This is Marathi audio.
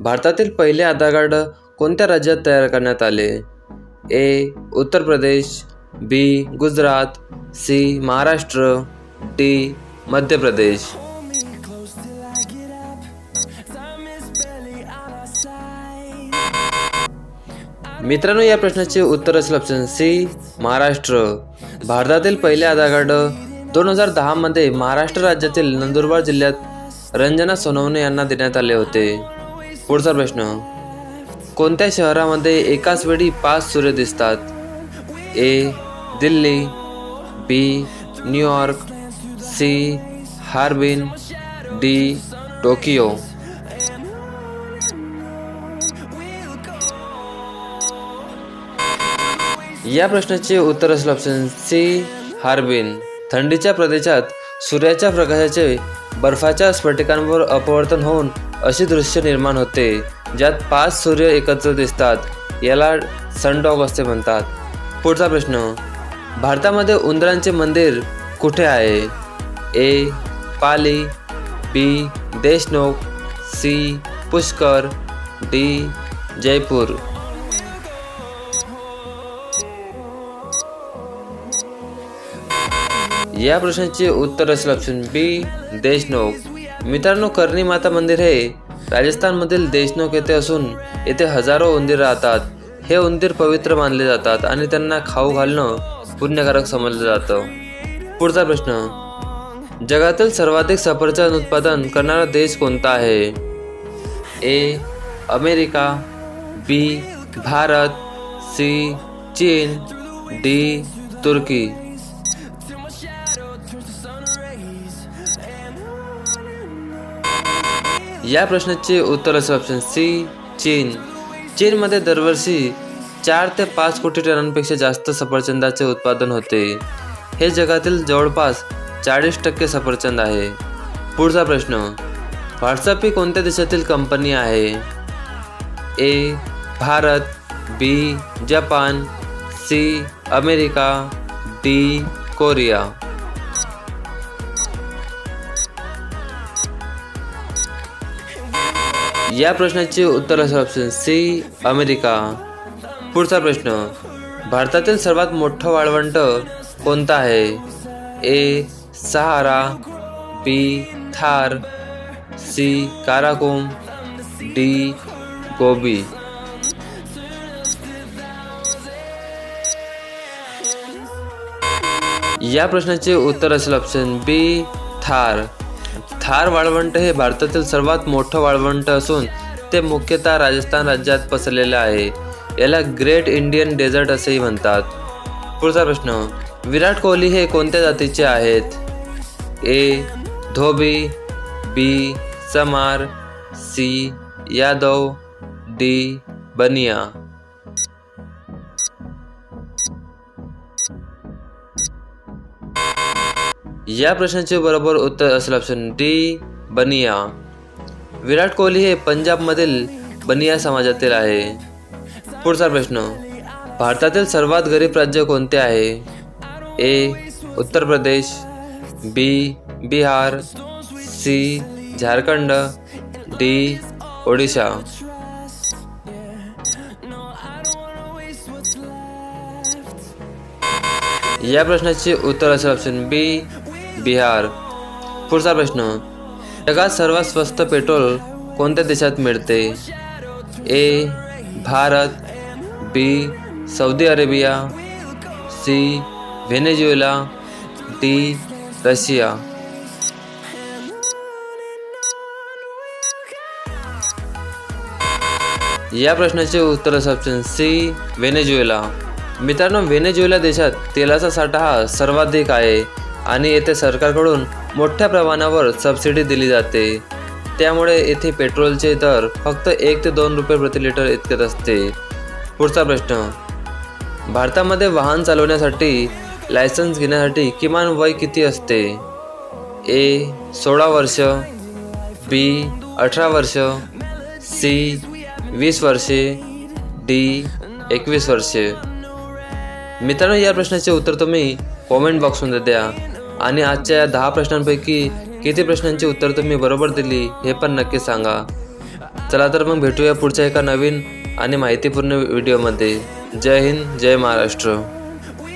भारतातील पहिले आधार कार्ड कोणत्या राज्यात तयार करण्यात आले? A Uttar Pradesh B Gujarat C Maharashtra D Madhya Pradesh. मित्रांनो या प्रश्नाचे उत्तर असेल ऑप्शन सी महाराष्ट्र. भारतातील पहिले आधार कार्ड दोन हजार दहामध्ये महाराष्ट्र राज्यातील नंदुरबार जिल्ह्यात रंजना सोनवणे यांना देण्यात आले होते. पुढचा प्रश्न. कोणत्या शहरामध्ये एकाच वेळी पाच सूर्य दिसतात? A Delhi B New York C Harbin D Tokyo. या प्रश्नाचे उत्तर असेल ऑप्शन सी हार्बिन. थंडीच्या प्रदेशात सूर्याच्या प्रकाशाचे बर्फाच्या स्फटिकांवर अपवर्तन होऊन असे दृश्य निर्माण होते ज्यात पाच सूर्य एकत्र दिसतात याला सनडॉग असे म्हणतात. पुढचा प्रश्न भारतामध्ये उंदरांचे मंदिर कुठे आहे? A Pali B Deshnok C Pushkar D Jaipur. या प्रश्नाचे उत्तर असेल ऑप्शन बी देशनोक. मित्रांनो करणी माता मंदिर हे राजस्थानमधील देशनोक येथे असून येथे हजारो उंदीर राहतात. हे उंदीर पवित्र मानले जातात आणि त्यांना खाऊ घालणं पुण्यकारक समजलं जातं. पुढचा प्रश्न. जगातील सर्वाधिक सफरचंद उत्पादन करणारा देश कोणता आहे? A America. B Bharat. C चीन. डी तुर्की. या प्रश्नाचे उत्तर असेल ऑप्शन सी चीन. चीनमध्ये दरवर्षी चार ते पाच कोटी टनांपेक्षा जास्त सफरचंदाचे उत्पादन होते. हे जगातील जवळपास चाळीस टक्के सफरचंद आहे. पुढचा प्रश्न व्हॉट्सअप ही कोणत्या देशातील कंपनी आहे? A Bharat B Japan C America D Korea. या प्रश्नाचे उत्तर असेल ऑप्शन सी अमेरिका. पुढचा प्रश्न भारतातील सर्वात मोठं वाळवंट कोणतं आहे? A Sahara B Thar C Karakum D Gobi. या प्रश्नाचे उत्तर असेल ऑप्शन बी थार. थार वाळवंट हे भारतातील सर्वात मोठं वाळवंट असून ते मुख्यतः राजस्थान राज्यात पसरलेलं आहे. याला ग्रेट इंडियन डेझर्ट असेही म्हणतात. पुढचा प्रश्न विराट कोहली हे कोणत्या जातीचे आहेत? ए धोबी बी समार सी यादव डी बनिया. या प्रश्नाचे बरोबर उत्तर असेल ऑप्शन डी बनिया. विराट कोहली हे पंजाबमधील बनिया समाजातील आहे. पुढचा प्रश्न भारतातील सर्वात गरीब राज्य कोणते आहे? A Uttar Pradesh B Bihar C Jharkhand D Odisha. या प्रश्नाचे उत्तर असेल ऑप्शन बी बिहार. पुढचा प्रश्न. जगात सर्वात स्वस्त पेट्रोल कोणत्या देशात मिळते? A Bharat B Saudi Arabia C Venezuela D Russia. या प्रश्नाचे उत्तर ऑप्शन सी व्हेनेझुएला. मित्रांनो व्हेनेझुएला देशात तेलाचा साठा हा सर्वाधिक आहे. आणि येथे सरकारकडून मोठ्या प्रमाणावर सबसिडी दिली जाते. त्यामुळे येथे पेट्रोलचे दर फक्त एक ते दोन रुपये प्रति लिटर इतकेच असते. पुढचा प्रश्न. भारतामध्ये वाहन चालवण्यासाठी लायसन्स घेण्यासाठी किमान वय किती असते? ए सोळा वर्ष बी अठरा वर्ष सी वीस वर्षे डी एकवीस वर्षे. मित्रांनो या प्रश्नाचे उत्तर तुम्ही कॉमेंट बॉक्समध्ये द्या. आणि आजच्या या दहा प्रश्नांपैकी किती प्रश्नांची उत्तर तुम्ही बरोबर दिली हे पण नक्की सांगा. चला तर मग भेटूया पुढच्या एका नवीन आणि माहितीपूर्ण व्हिडिओमध्ये. जय हिंद जय महाराष्ट्र.